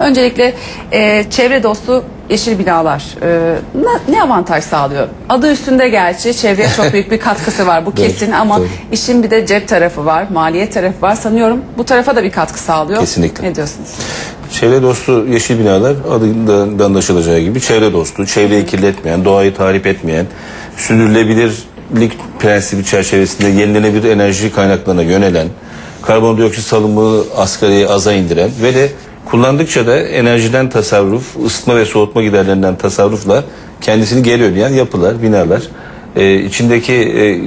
Öncelikle e, çevre dostu yeşil binalar e, ne, ne avantaj sağlıyor? Adı üstünde gerçi çevreye çok büyük bir katkısı var bu Doğru, kesin ama doğru. işin bir de cep tarafı var, maliyet tarafı var. Sanıyorum bu tarafa da bir katkı sağlıyor. Kesinlikle. Ne diyorsunuz? Çevre dostu yeşil binalar adından da anlaşılacağı gibi çevre dostu, çevreyi kirletmeyen, doğayı tahrip etmeyen, sürdürülebilirlik prensibi çerçevesinde yenilenebilir enerji kaynaklarına yönelen, karbondioksit salımı asgari aza indiren ve de kullandıkça da enerjiden tasarruf, ısıtma ve soğutma giderlerinden tasarrufla kendisini geri ödeyen yapılar, binalar. Ee, içindeki e,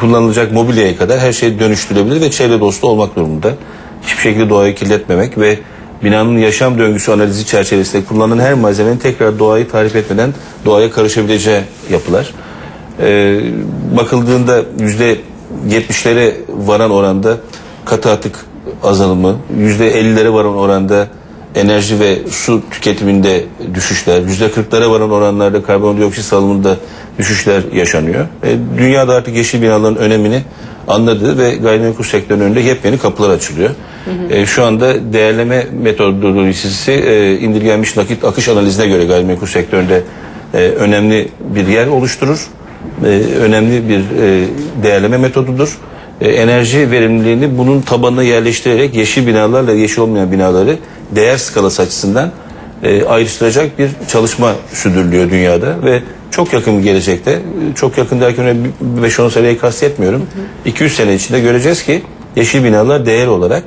kullanılacak mobilyaya kadar her şey dönüştürülebilir ve çevre dostu olmak durumunda. Hiçbir şekilde doğayı kirletmemek ve binanın yaşam döngüsü analizi çerçevesinde kullanılan her malzemenin tekrar doğayı tahrip etmeden doğaya karışabileceği yapılar. Ee, bakıldığında yüzde 70'lere varan oranda katı atık azalımı, yüzde 50'lere varan oranda enerji ve su tüketiminde düşüşler, yüzde 40'lara varan oranlarda karbondioksit salımında düşüşler yaşanıyor. E, dünyada artık yeşil binaların önemini anladı ve gayrimenkul sektörünün önünde yepyeni kapılar açılıyor. E, şu anda değerleme metodolojisi e, indirgenmiş nakit akış analizine göre gayrimenkul sektöründe e, önemli bir yer oluşturur. E, önemli bir e, değerleme metodudur. E, enerji verimliliğini bunun tabanına yerleştirerek yeşil binalarla yeşil olmayan binaları değer skalası açısından e, ayrıştıracak bir çalışma sürdürülüyor dünyada ve çok yakın bir gelecekte, e, çok yakın derken öyle bir 5-10 seneyi kastetmiyorum. 200 sene içinde göreceğiz ki yeşil binalar değer olarak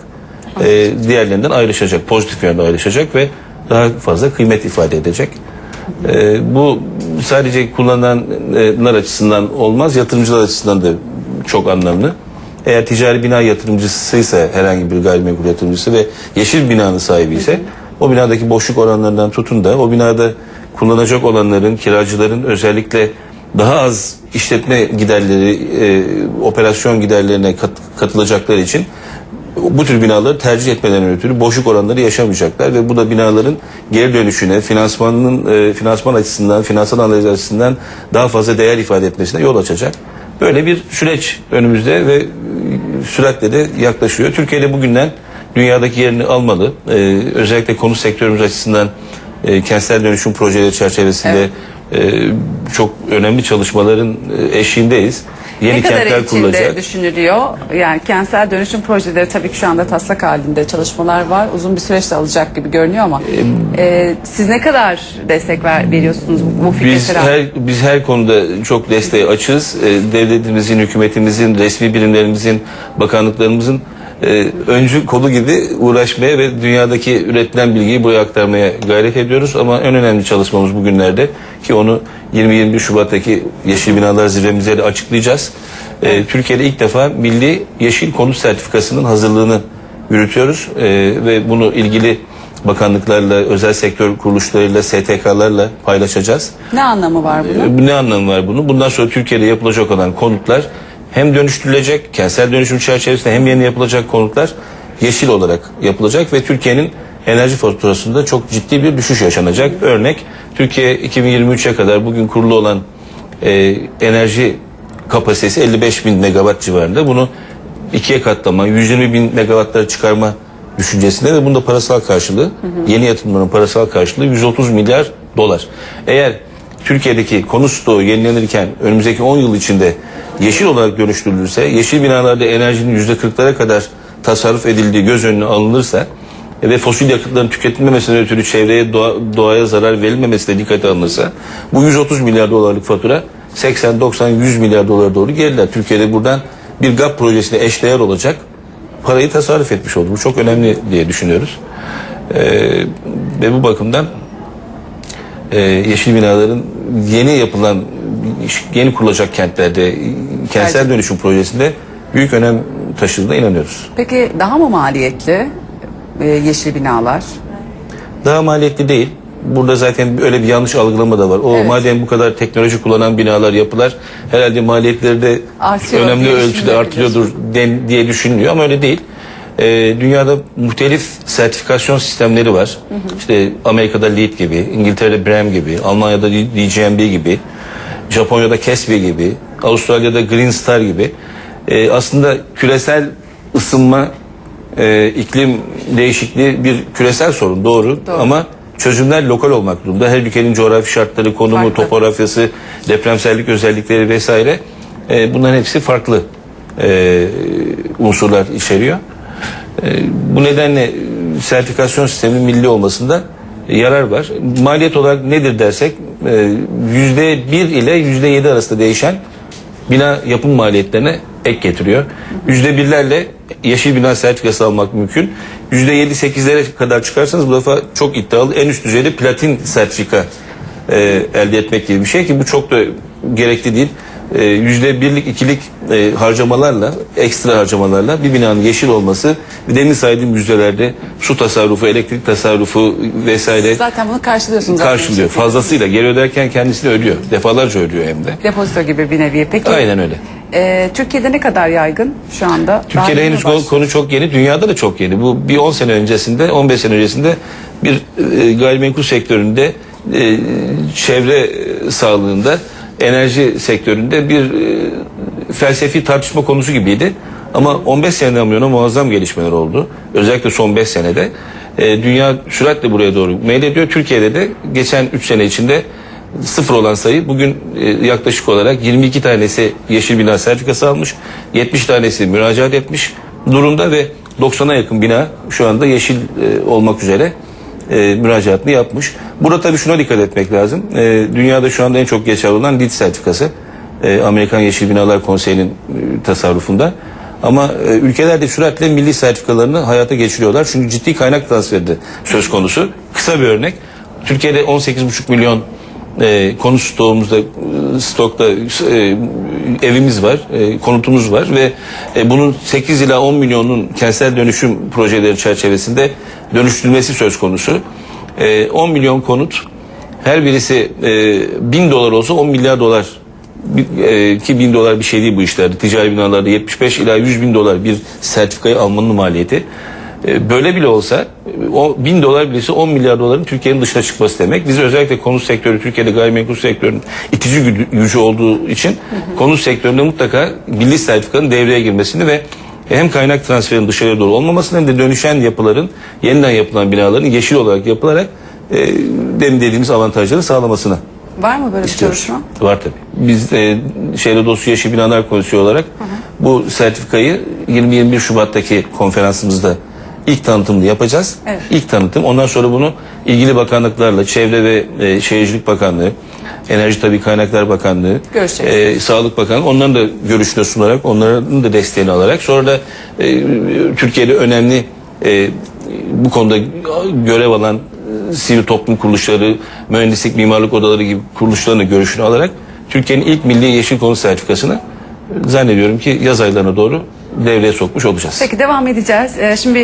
e, diğerlerinden ayrışacak, pozitif yönde ayrışacak ve daha fazla kıymet ifade edecek. E, bu sadece kullananlar açısından olmaz, yatırımcılar açısından da çok anlamlı. Eğer ticari bina yatırımcısıysa herhangi bir gayrimenkul yatırımcısı ve yeşil binanın sahibi ise o binadaki boşluk oranlarından tutun da o binada kullanacak olanların, kiracıların özellikle daha az işletme giderleri, e, operasyon giderlerine kat- katılacakları için bu tür binaları tercih etmeden ötürü boşluk oranları yaşamayacaklar ve bu da binaların geri dönüşüne, finansmanının e, finansman açısından, finansal analiz açısından daha fazla değer ifade etmesine yol açacak. Böyle bir süreç önümüzde ve süratle de yaklaşıyor. Türkiye'de bugünden dünyadaki yerini almalı. E, özellikle konut sektörümüz açısından e, kentsel dönüşüm projeleri çerçevesinde e, çok önemli çalışmaların e, eşiğindeyiz. Yeni ne kadar kentler içinde kurulacak. düşünülüyor? Yani kentsel dönüşüm projeleri tabii ki şu anda taslak halinde çalışmalar var. Uzun bir süreçte alacak gibi görünüyor ama e, siz ne kadar destek ver, veriyorsunuz bu fikre? Biz her biz her konuda çok desteğe açığız. Ee, devletimizin, hükümetimizin, resmi birimlerimizin, bakanlıklarımızın e, öncü kolu gibi uğraşmaya ve dünyadaki üretilen bilgiyi buraya aktarmaya gayret ediyoruz. Ama en önemli çalışmamız bugünlerde ki onu 20-21 Şubat'taki Yeşil Binalar Zirvemizde de açıklayacağız. Ee, Türkiye'de ilk defa Milli Yeşil Konut Sertifikası'nın hazırlığını yürütüyoruz Ee, ve bunu ilgili bakanlıklarla, özel sektör kuruluşlarıyla, STK'larla paylaşacağız. Ne anlamı var bunun? Ee, Ne anlamı var bunun? Bundan sonra Türkiye'de yapılacak olan konutlar hem dönüştürülecek, kentsel dönüşüm çerçevesinde hem yeni yapılacak konutlar yeşil olarak yapılacak ve Türkiye'nin enerji faturasında çok ciddi bir düşüş yaşanacak. Örnek Türkiye 2023'e kadar bugün kurulu olan e, enerji kapasitesi 55 bin megawatt civarında. Bunu ikiye katlama, 120 bin megawattlara çıkarma düşüncesinde ve bunda parasal karşılığı, yeni yatırımların parasal karşılığı 130 milyar dolar. Eğer Türkiye'deki stoğu yenilenirken önümüzdeki 10 yıl içinde yeşil olarak dönüştürülürse, yeşil binalarda enerjinin %40'lara kadar tasarruf edildiği göz önüne alınırsa ve fosil yakıtların tüketilmemesinden ötürü çevreye, doğa- doğaya zarar verilmemesi de dikkate alınırsa bu 130 milyar dolarlık fatura 80, 90, 100 milyar dolara doğru geriler. Türkiye'de buradan bir GAP projesine eşdeğer olacak parayı tasarruf etmiş oldu. Bu çok önemli diye düşünüyoruz. Ee, ve bu bakımdan e, yeşil binaların yeni yapılan, yeni kurulacak kentlerde, kentsel Tercih. dönüşüm projesinde büyük önem taşıdığına inanıyoruz. Peki daha mı maliyetli e, yeşil binalar? Daha maliyetli değil. Burada zaten öyle bir yanlış algılama da var. O Evet. madem bu kadar teknoloji kullanan binalar yapılar herhalde maliyetleri de Artıyor önemli ölçüde artıyordur den, diye düşünülüyor ama öyle değil. Ee, dünyada muhtelif sertifikasyon sistemleri var. İşte Amerika'da LEED gibi, İngiltere'de BREEAM gibi, Almanya'da DGNB gibi, Japonya'da KESB gibi, Avustralya'da Green Star gibi. Ee, aslında küresel ısınma e, iklim değişikliği bir küresel sorun doğru, Doğru. ama çözümler lokal olmak durumunda. Her ülkenin coğrafi şartları, konumu, Farklı. topografyası, depremsellik özellikleri vesaire e, bunların hepsi farklı e, unsurlar içeriyor. E, bu nedenle sertifikasyon sisteminin milli olmasında yarar var. Maliyet olarak nedir dersek e, yüzde bir ile yüzde yedi arasında değişen bina yapım maliyetlerine ek getiriyor. Yüzde birlerle yeşil bina sertifikası almak mümkün. Yüzde yedi sekizlere kadar çıkarsanız bu defa çok iddialı en üst düzeyde platin sertifika e, elde etmek gibi bir şey ki bu çok da gerekli değil. E, Yüzde birlik ikilik e, harcamalarla ekstra harcamalarla bir binanın yeşil olması demin saydığım yüzdelerde su tasarrufu, elektrik tasarrufu vesaire Zaten bunu karşılıyorsunuz. karşılıyor. Fazlasıyla geri öderken kendisini ödüyor. Defalarca ödüyor hem de. Depozito gibi bir nevi. Peki Aynen öyle. e, Türkiye'de ne kadar yaygın şu anda? Türkiye'de Daha henüz yeni mi baş- konu çok yeni, dünyada da çok yeni. Bu bir 10 sene öncesinde, 15 sene öncesinde bir e, gayrimenkul sektöründe, e, çevre e, sağlığında, enerji sektöründe bir e, felsefi tartışma konusu gibiydi. Ama 15 seneden bu muazzam gelişmeler oldu. Özellikle son 5 senede. E, dünya süratle buraya doğru meylediyor. Türkiye'de de geçen 3 sene içinde sıfır olan sayı bugün e, yaklaşık olarak 22 tanesi yeşil bina sertifikası almış, 70 tanesi müracaat etmiş durumda ve 90'a yakın bina şu anda yeşil e, olmak üzere e, müracaatını yapmış. Burada tabii şuna dikkat etmek lazım. E, dünyada şu anda en çok geçerli olan LEED sertifikası. E, Amerikan Yeşil Binalar Konseyi'nin e, tasarrufunda. Ama e, ülkeler de süratle milli sertifikalarını hayata geçiriyorlar. Çünkü ciddi kaynak transferi söz konusu. Kısa bir örnek. Türkiye'de 18,5 milyon e, konut stoğumuzda e, stokta e, evimiz var, e, konutumuz var ve e, bunun 8 ila 10 milyonun kentsel dönüşüm projeleri çerçevesinde dönüştürülmesi söz konusu. E, 10 milyon konut her birisi e, 1000 dolar olsa 10 milyar dolar e, ki 1000 dolar bir şey değil bu işlerde. Ticari binalarda 75 ila 100 bin dolar bir sertifikayı almanın maliyeti. E, Böyle bile olsa e, o 1000 dolar bilesi 10 milyar doların Türkiye'nin dışına çıkması demek. Biz özellikle konut sektörü Türkiye'de gayrimenkul sektörünün itici gücü- gücü olduğu için konut sektöründe mutlaka milli sertifikanın devreye girmesini ve hem kaynak transferinin dışarıya doğru olmamasını hem de dönüşen yapıların yeniden yapılan binaların yeşil olarak yapılarak e, demin dediğimiz avantajları sağlamasını Var mı böyle bir istiyoruz. çalışma? Var tabii. Biz de Şehirde Dostu Yeşil Binalar Komisyonu olarak bu sertifikayı 20-21 Şubat'taki konferansımızda ilk tanıtımını yapacağız. Evet. İlk tanıtım. Ondan sonra bunu ilgili bakanlıklarla, Çevre ve e, Şehircilik Bakanlığı, Enerji Tabii Kaynaklar Bakanlığı, e, Sağlık Bakanlığı onların da görüşüne sunarak, onların da desteğini alarak sonra da e, Türkiye'de önemli e, bu konuda görev alan e, sivil toplum kuruluşları, mühendislik, mimarlık odaları gibi kuruluşların görüşünü alarak Türkiye'nin ilk milli yeşil konut sertifikasını zannediyorum ki yaz aylarına doğru devreye sokmuş olacağız. Peki devam edeceğiz. E, şimdi